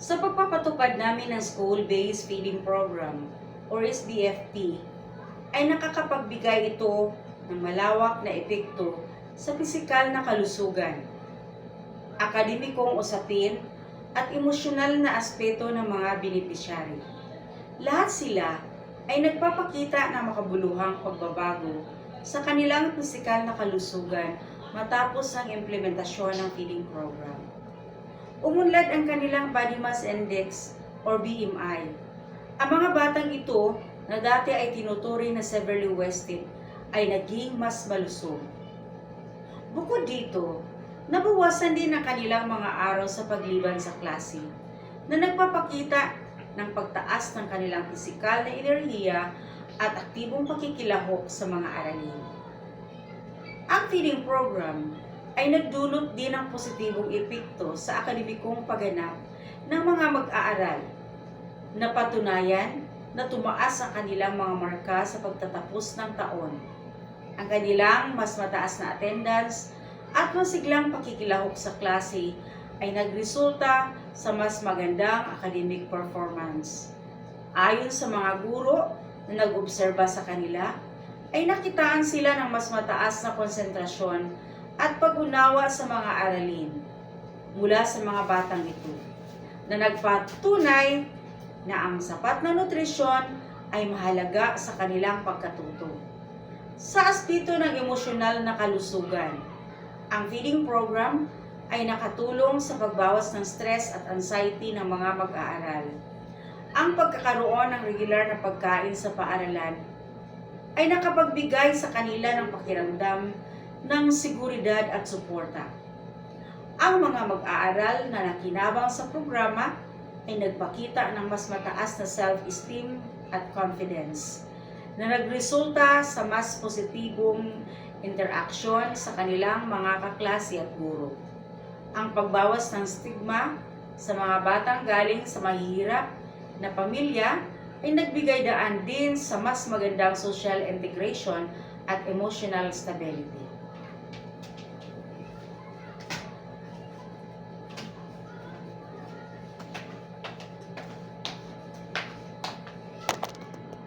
Sa pagpapatupad namin ng School-Based Feeding Program or SBFP, ay nakakapagbigay ito ng malawak na epekto sa pisikal na kalusugan, akademikong usapin, at emosyonal na aspeto ng mga beneficiary. Lahat sila ay nagpapakita ng makabuluhang pagbabago sa kanilang pisikal na kalusugan matapos ang implementasyon ng feeding program. Umunlad ang kanilang body mass index or BMI. Ang mga batang ito na dati ay tinuturi na severely wasted ay naging mas malusog. Bukod dito, nabawasan din ang kanilang mga araw sa pagliban sa klase na nagpapakita ng pagtaas ng kanilang pisikal na enerhiya at aktibong pakikilahok sa mga aralin. Ang feeding program ay nagdulot din ng positibong epekto sa akademikong pagganap ng mga mag-aaral na patunayan na tumaas ang kanilang mga marka sa pagtatapos ng taon. Ang kanilang mas mataas na attendance at masiglang pakikilahok sa klase ay nagresulta sa mas magandang academic performance. Ayon sa mga guro na nag-obserba sa kanila, ay nakitaan sila ng mas mataas na konsentrasyon at pag-unawa sa mga aralin mula sa mga batang ito na nagpatunay na ang sapat na nutrisyon ay mahalaga sa kanilang pagkatuto. Sa aspeto ng emosyonal na kalusugan, ang feeding program ay nakatulong sa pagbawas ng stress at anxiety ng mga mag-aaral. Ang pagkakaroon ng regular na pagkain sa paaralan ay nakapagbigay sa kanila ng pakiramdam ng seguridad at suporta. Ang mga mag-aaral na nakinabang sa programa ay nagpakita ng mas mataas na self-esteem at confidence na nagresulta sa mas positibong interaksyon sa kanilang mga kaklase at guro. Ang pagbawas ng stigma sa mga batang galing sa mahihirap na pamilya ay nagbigay daan din sa mas magandang social integration at emotional stability.